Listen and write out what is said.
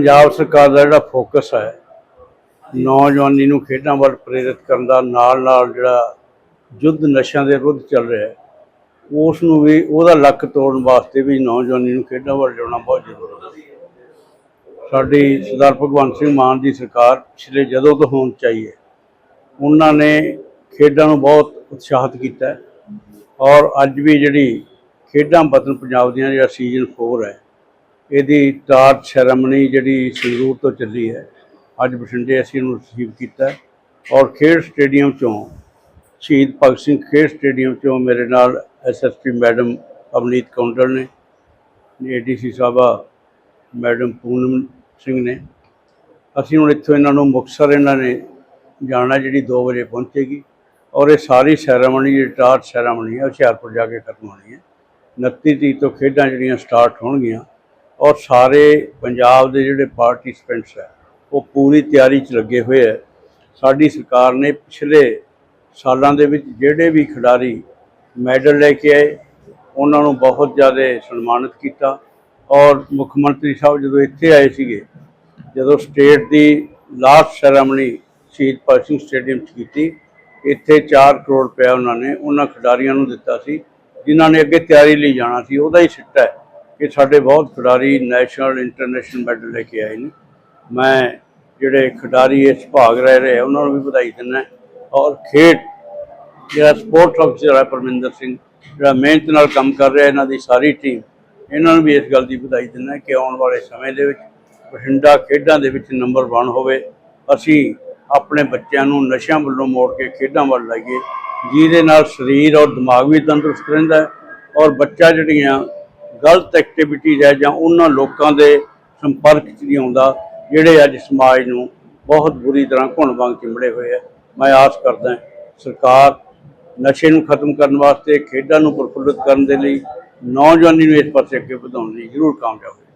ਪੰਜਾਬ ਸਰਕਾਰ ਦਾ ਜਿਹੜਾ ਫੋਕਸ ਹੈ, ਨੌਜਵਾਨੀ ਨੂੰ ਖੇਡਾਂ ਵੱਲ ਪ੍ਰੇਰਿਤ ਕਰਨ ਦਾ ਨਾਲ ਨਾਲ ਜਿਹੜਾ ਯੁੱਧ ਨਸ਼ਿਆਂ ਦੇ ਵਿਰੁੱਧ ਚੱਲ ਰਿਹਾ ਹੈ, ਉਸ ਨੂੰ ਵੀ, ਉਹਦਾ ਲੱਕ ਤੋੜਨ ਵਾਸਤੇ ਵੀ ਨੌਜਵਾਨੀ ਨੂੰ ਖੇਡਾਂ ਵੱਲ ਲਿਆਉਣਾ ਬਹੁਤ ਜ਼ਰੂਰੀ ਹੈ। ਸਾਡੀ ਸਰਦਾਰ ਭਗਵੰਤ ਸਿੰਘ ਮਾਨ ਦੀ ਸਰਕਾਰ ਪਿਛਲੇ ਜਦੋਂ ਤੋਂ ਹੋਣ ਚਾਹੀਏ ਉਹਨਾਂ ਨੇ ਖੇਡਾਂ ਨੂੰ ਬਹੁਤ ਉਤਸ਼ਾਹਿਤ ਕੀਤਾ ਔਰ ਅੱਜ ਵੀ ਜਿਹੜੀ ਖੇਡਾਂ ਵਤਨ ਪੰਜਾਬ ਦੀਆਂ ਜਿਹੜਾ ਸੀਜ਼ਨ 4 ਹੈ ਇਹਦੀ ਟਾਰਚ ਸੈਰੇਮਨੀ ਜਿਹੜੀ ਸੰਗਰੂਰ ਤੋਂ ਚੱਲੀ ਹੈ, ਅੱਜ ਬਠਿੰਡੇ ਅਸੀਂ ਇਹਨੂੰ ਰਿਸੀਵ ਕੀਤਾ ਔਰ ਖੇਡ ਸਟੇਡੀਅਮ ਚੋਂ, ਸ਼ਹੀਦ ਭਗਤ ਸਿੰਘ ਖੇਡ ਸਟੇਡੀਅਮ ਚੋਂ ਮੇਰੇ ਨਾਲ ਐਸਐਸਪੀ ਮੈਡਮ ਅਵਨੀਤ ਕੌਂਡਲ ਨੇ ਏਡੀਸੀ ਸਾਹਿਬਾ ਮੈਡਮ ਪੂਨਮ ਸਿੰਘ ਨੇ। ਅਸੀਂ ਹੁਣ ਇੱਥੋਂ ਇਹਨਾਂ ਨੂੰ ਮੁਕਤਸਰ ਇਹਨਾਂ ਨੇ ਜਾਣਾ ਜਿਹੜੀ 2 ਵਜੇ ਪਹੁੰਚੇਗੀ। ਔਰ ਇਹ ਸਾਰੀ ਸੈਰਾਮਨੀ ਜਿਹੜੀ ਟਾਰਚ ਸੈਰਾਮਨੀ ਹੈ, ਹੁਸ਼ਿਆਰਪੁਰ ਜਾ ਕੇ ਖਤਮ ਹੋਣੀ ਹੈ। 29 ਤਰੀਕ ਤੋਂ ਖੇਡਾਂ ਜਿਹੜੀਆਂ ਸਟਾਰਟ ਹੋਣਗੀਆਂ ਔਰ ਸਾਰੇ ਪੰਜਾਬ ਦੇ ਜਿਹੜੇ ਪਾਰਟਿਸਪੈਂਟਸ ਹੈ, ਉਹ ਪੂਰੀ ਤਿਆਰੀ 'ਚ ਲੱਗੇ ਹੋਏ ਹੈ। ਸਾਡੀ ਸਰਕਾਰ ਨੇ ਪਿਛਲੇ ਸਾਲਾਂ ਦੇ ਵਿੱਚ ਜਿਹੜੇ ਵੀ ਖਿਡਾਰੀ ਮੈਡਲ ਲੈ ਕੇ ਆਏ, ਉਹਨਾਂ ਨੂੰ ਬਹੁਤ ਜ਼ਿਆਦਾ ਸਨਮਾਨਿਤ ਕੀਤਾ। ਔਰ ਮੁੱਖ ਮੰਤਰੀ ਸਾਹਿਬ ਜਦੋਂ ਇੱਥੇ ਆਏ ਸੀਗੇ, ਜਦੋਂ ਸਟੇਟ ਦੀ ਲਾਸਟ ਸੈਰਾਮਨੀ ਸ਼ਹੀਦ ਭਗਤ ਸਿੰਘ ਸਟੇਡੀਅਮ 'ਚ ਕੀਤੀ, ਇੱਥੇ 4 ਕਰੋੜ ਰੁਪਏ ਉਹਨਾਂ ਨੇ ਉਹਨਾਂ ਖਿਡਾਰੀਆਂ ਨੂੰ ਦਿੱਤਾ ਸੀ, ਜਿਨ੍ਹਾਂ ਨੇ ਅੱਗੇ ਤਿਆਰੀ ਲਈ ਜਾਣਾ ਸੀ। ਉਹਦਾ ਹੀ ਸਿੱਟਾ ਹੈ। ਕਿ ਸਾਡੇ ਬਹੁਤ ਖਿਡਾਰੀ ਨੈਸ਼ਨਲ, ਇੰਟਰਨੈਸ਼ਨਲ ਮੈਡਲ ਲੈ ਕੇ ਆਏ ਨੇ। ਮੈਂ ਜਿਹੜੇ ਖਿਡਾਰੀ ਇਸ ਭਾਗ ਰਹਿ ਰਹੇ ਉਹਨਾਂ ਨੂੰ ਵੀ ਵਧਾਈ ਦਿੰਦਾ ਔਰ ਖੇਡ, ਜਿਹੜਾ ਸਪੋਰਟ ਅਫਸਰ ਹੈ ਪਰਮਿੰਦਰ ਸਿੰਘ, ਜਿਹੜਾ ਮਿਹਨਤ ਨਾਲ ਕੰਮ ਕਰ ਰਿਹਾ ਇਹਨਾਂ ਦੀ ਸਾਰੀ ਟੀਮ, ਇਹਨਾਂ ਨੂੰ ਵੀ ਇਸ ਗੱਲ ਦੀ ਵਧਾਈ ਦਿੰਦਾ ਕਿ ਆਉਣ ਵਾਲੇ ਸਮੇਂ ਦੇ ਵਿੱਚ ਬਠਿੰਡਾ ਖੇਡਾਂ ਦੇ ਵਿੱਚ ਨੰਬਰ 1 ਹੋਵੇ। ਅਸੀਂ ਆਪਣੇ ਬੱਚਿਆਂ ਨੂੰ ਨਸ਼ਿਆਂ ਵੱਲੋਂ ਮੋੜ ਕੇ ਖੇਡਾਂ ਵੱਲ ਲਾਈਏ। ਜਿਹਦੇ ਨਾਲ ਸਰੀਰ ਔਰ ਦਿਮਾਗ ਵੀ ਤੰਦਰੁਸਤ ਰਹਿੰਦਾ ਔਰ ਬੱਚਾ ਜਿਹੜੀਆਂ ਗਲਤ ਐਕਟੀਵਿਟੀਜ਼ ਹੈ ਜਾਂ ਉਹਨਾਂ ਲੋਕਾਂ ਦੇ ਸੰਪਰਕ 'ਚ ਨਹੀਂ ਆਉਂਦਾ, ਜਿਹੜੇ ਅੱਜ ਸਮਾਜ ਨੂੰ ਬਹੁਤ ਬੁਰੀ ਤਰ੍ਹਾਂ ਘੁਣ ਵਾਂਗ ਚਿੰਬੜੇ ਹੋਏ ਹੈ ਮੈਂ ਆਸ ਕਰਦਾ ਸਰਕਾਰ ਨਸ਼ੇ ਨੂੰ ਖਤਮ ਕਰਨ ਵਾਸਤੇ, ਖੇਡਾਂ ਨੂੰ ਪ੍ਰਫੁੱਲਿਤ ਕਰਨ ਦੇ ਲਈ ਨੌਜਵਾਨੀ ਨੂੰ ਇਸ ਪਾਸੇ ਅੱਗੇ ਵਧਾਉਣ ਲਈ ਜ਼ਰੂਰ ਕਾਮਯਾਬ ਹੋਵੇ।